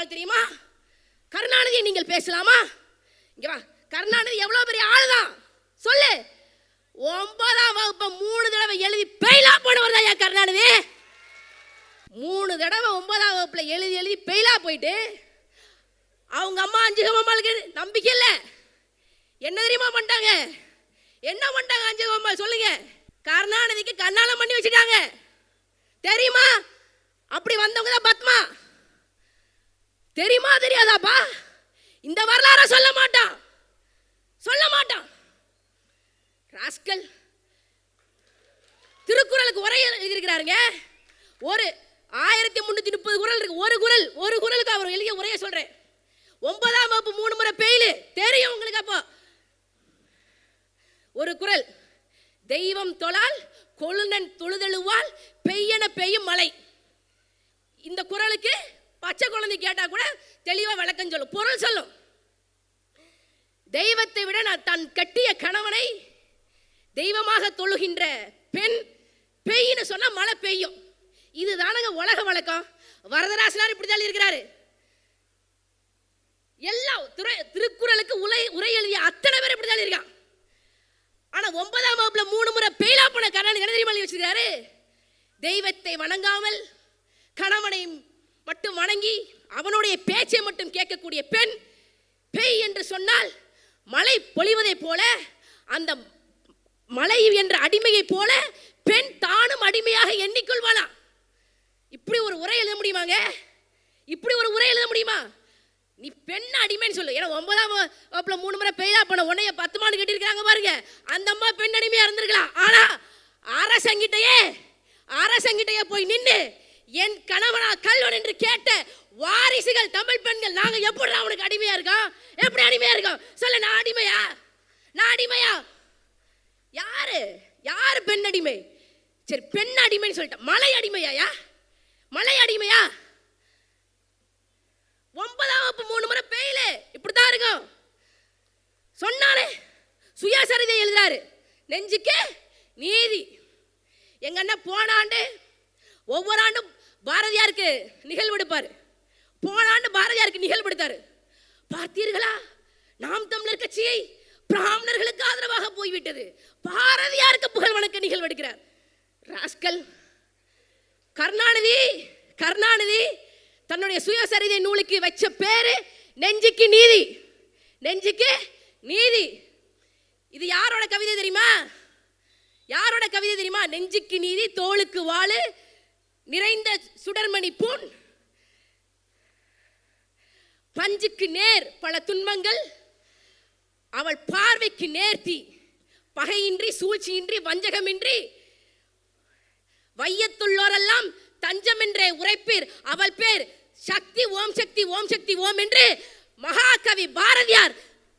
ஆள் தெரியுமா? கருணாநிதியை நீங்கள் பேசலாமா? இங்கே வா. கருணாநிதி எவ்வளோ பெரிய ஆள் தான் சொல்லு. ஒன்பதாம் வகுப்பை மூணு தடவை எழுதி பெயிலா போனவர் தான் என் கருணாநிதி? மூணு தடவை ஒன்பதாம் வகுப்பில் எழுதி எழுதி பெயிலா போயிட்டு அவங்க அம்மா அஞ்சு அம்மாளுக்கு நம்பிக்கை இல்லை. என்ன தெரியுமா பண்ணிட்டாங்க? என்ன பண்ணிட்டாங்க அஞ்சு அம்மா சொல்லுங்க. கருணாநிதிக்கு கண்ணாலம் பண்ணி வச்சுட்டாங்க. தெரியுமா? அப்படி வந்தவங்க தான் பத்மா. தெரியுமா தெரியாதாப்பா? இந்த வரலாற சொல்ல மாட்டான். சொல்ல மாட்டான். ராஸ்கல் திருக்குறளுக்கு உரை எழுதியிருக்கிறாருங்க. ஒரு ஆயிரத்தி முன்னூத்தி முப்பது குரல் இருக்கு. ஒரு குரல் ஒரு குரலுக்கு அவர் எழுதிய உரையை சொல்றேன். ஒன்பதாம் வகுப்பு மூணு முறை பெயிலு தெரியும் உங்களுக்கு அப்போ. ஒரு குரல் தெய்வம் தொழால் கொழுநன் தொழுதழுவால் பெய்யன பெய்யும் மலை இந்த குரலுக்கு பச்சை குழந்தை கேட்டா கூட தெளிவா விளக்கம் சொல்லும். பொருள் சொல்லும். தெய்வத்தை விட நான் தன் கட்டிய கணவனை தெய்வமாக தொழுகின்ற பெண் பெய்ன்னு சொன்னா மழை பெய்யும். இதுதானங்க உலக வழக்கம். வரதராசனார் இப்படி தான் இருக்கிறாரு. எல்லா துறை திருக்குறளுக்கு உரை உரை எழுதிய அத்தனை பேர் இப்படி தான் இருக்கான். ஆனா ஒன்பதாம் வகுப்புல மூணு முறை பெயிலா போன கரண் கணதிரி தெரியுமா வச்சிருக்காரு? தெய்வத்தை வணங்காமல் கணவனை மட்டும் வணங்கி அவனுடைய பேச்சை மட்டும் கேட்கக்கூடிய பெண் பெய் என்று சொன்னால் மழை பொழிவதைப் போல அந்த மலை என்ற அடிமையைப் போல பெண் தானும் அடிமையாக எண்ணிக்கொள்வானா? இப்படி ஒரு உரை எழுத முடியுமாங்க? இப்படி ஒரு உரை எழுத முடியுமா? நீ பெண் அடிமைன்னு சொல்லு. ஏன்னா ஒன்பதாம் வகுப்புல மூணு முறை பெய்தா பண்ண உன்னைய பத்து மாடு கட்டியிருக்காங்க பாருங்க. அந்த அம்மா பெண் அடிமையாக இருந்திருக்கலாம். ஆனா அரசங்கிட்டையே அரசங்கிட்டையே போய் நின்று என் கணவனா கல்வன் என்று கேட்ட வாரிசுகள் தமிழ் பெண்கள் நாங்க எப்படி அவனுக்கு அடிமையா இருக்கோம்? எப்படி அடிமையா இருக்கோம்? சொல்ல நான் அடிமையா? நான் அடிமையா? யாரு? யாரு பெண் அடிமை? சரி பெண் அடிமைன்னு சொல்லிட்டேன். மலை அடிமையாயா? மலை அடிமையா? ஒன்பதாம் வகுப்பு மூணு முறை பெயிலு இப்படித்தான் இருக்கும். சொன்னாலே சுயசரிதை எழுதுறாரு. நெஞ்சுக்கு நீதி. எங்க அண்ணன் போன ஆண்டு ஒவ்வொரு ஆண்டும் பாரதியாருக்கு நிகழ்வு எடுப்பார். போனாண்டு பாரதியாருக்கு நிகழ்வு எடுத்தார். பார்த்தீர்களா? நாம் தமிழர் கட்சியை பிராமணர்களுக்கு ஆதரவாக போய்விட்டது. பாரதியாருக்கு புகழ் வணக்க நிகழ்வு எடுக்கிறார். ராஸ்கல் கருணாநிதி கருணாநிதி தன்னுடைய சுயசரிதை நூலுக்கு வச்ச பேரு நெஞ்சுக்கு நீதி. நெஞ்சுக்கு நீதி. இது யாரோட கவிதை தெரியுமா? யாரோட கவிதை தெரியுமா? நெஞ்சுக்கு நீதி தோளுக்கு வாழு நிறைந்த சுடர்மணி பூன் பஞ்சுக்கு நேர் பல துன்பங்கள் அவள் பார்வைக்கு நேர்த்தி பகையின்றி சூழ்ச்சியின்றி வஞ்சகமின்றி. வையத்துள்ளோரெல்லாம் தஞ்சம் என்றே உரைப்பீர் அவள் பேர் சக்தி ஓம் சக்தி ஓம் சக்தி ஓம் என்று மகாகவி பாரதியார்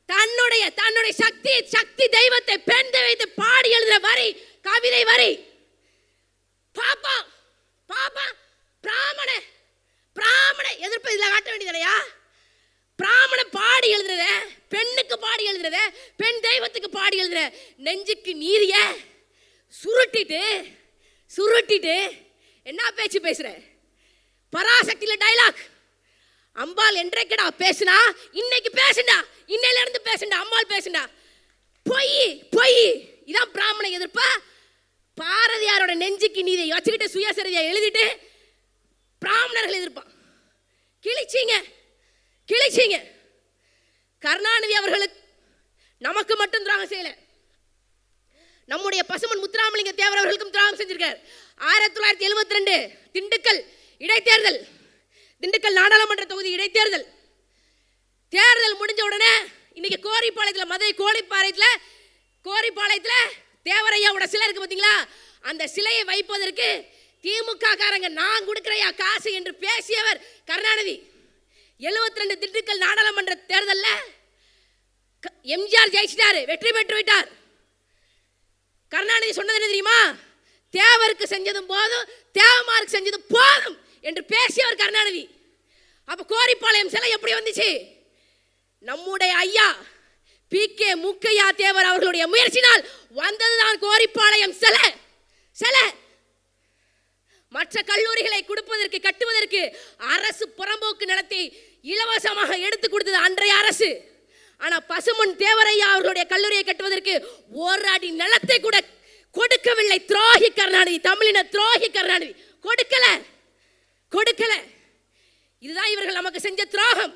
தன்னுடைய தன்னுடைய சக்தி சக்தி தெய்வத்தை பெண் தெய்வத்தை பாடி எழுதுற வரி கவிதை வரி. பாப்பா! பாப்பா பிராமண பிராமண எதிர்ப்பு இதில் காட்ட வேண்டியதுலையா பிராமண பாடி எழுதுறத பெண்ணுக்கு பாடி எழுதுறத பெண் தெய்வத்துக்கு பாடி எழுதுற நெஞ்சுக்கு நீரிய சுருட்டிட்டு சுருட்டிட்டு என்ன பேச்சு பேசுற? பராசக்தியில் டைலாக் அம்பாள் என்றைக்கடா பேசுனா? இன்னைக்கு பேசுண்டா. இன்னையில இருந்து பேசுண்டா. அம்பாள் பேசுண்டா. பொய் பொய். இதான் பிராமண எதிர்ப்பா? பாரதியாரோட நெஞ்சுக்கு நீதை வச்சுக்கிட்டு சுயசரிதையை எழுதிட்டு பிராமணர்கள் எதிர்ப்பான். கிழிச்சிங்க கிழிச்சிங்க. கருணாநிதி அவர்களுக்கு நமக்கு மட்டும் துரோகம் செய்யலை. நம்முடைய பசுமன் முத்துராமலிங்க தேவர் அவர்களுக்கும் துரோகம் செஞ்சிருக்கார். ஆயிரத்தி தொள்ளாயிரத்தி எழுபத்தி ரெண்டு திண்டுக்கல் இடைத்தேர்தல் திண்டுக்கல் நாடாளுமன்ற தொகுதி இடைத்தேர்தல். தேர்தல் முடிஞ்ச உடனே இன்னைக்கு கோரிப்பாளையத்தில் மதுரை கோரிப்பாளையத்தில் கோரிப்பாளையத்தில் தேவரையாவோட சிலை இருக்கு பார்த்தீங்களா அந்த சிலையை வைப்பதற்கு திமுக காரங்க நான் கொடுக்குறையா காசு என்று பேசியவர் கருணாநிதி. 72 ரெண்டு திண்டுக்கல் நாடாளுமன்ற தேர்தலில் எம்ஜிஆர் ஜெயிச்சிட்டாரு வெற்றி பெற்று விட்டார். கருணாநிதி சொன்னது என்ன தெரியுமா? தேவருக்கு செஞ்சதும் போதும் தேவமாருக்கு செஞ்சதும் போதும் என்று பேசியவர் கருணாநிதி. அப்போ கோரிப்பாளையம் சிலை எப்படி வந்துச்சு? நம்முடைய ஐயா பி கே முக்கையா தேவர் அவர்களுடைய முயற்சினால் வந்ததுதான் கோரிப்பாளையம். சிலை சிலை. மற்ற கல்லூரிகளை கொடுப்பதற்கு கட்டுவதற்கு அரசு புறம்போக்கு நிலத்தை இலவசமாக எடுத்து கொடுத்தது அன்றைய அரசு. ஆனால் பசுமன் தேவரையா அவர்களுடைய கல்லூரியை கட்டுவதற்கு ஒரு அடி நிலத்தை கூட கொடுக்கவில்லை. துரோகி கருணாநிதி தமிழின துரோகி கருணாநிதி. கொடுக்கல கொடுக்கல. இதுதான் இவர்கள் நமக்கு செஞ்ச துரோகம்.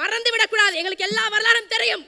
மறந்து விடக்கூடாது எங்களுக்கு எல்லா வரலாறும் தெரியும்.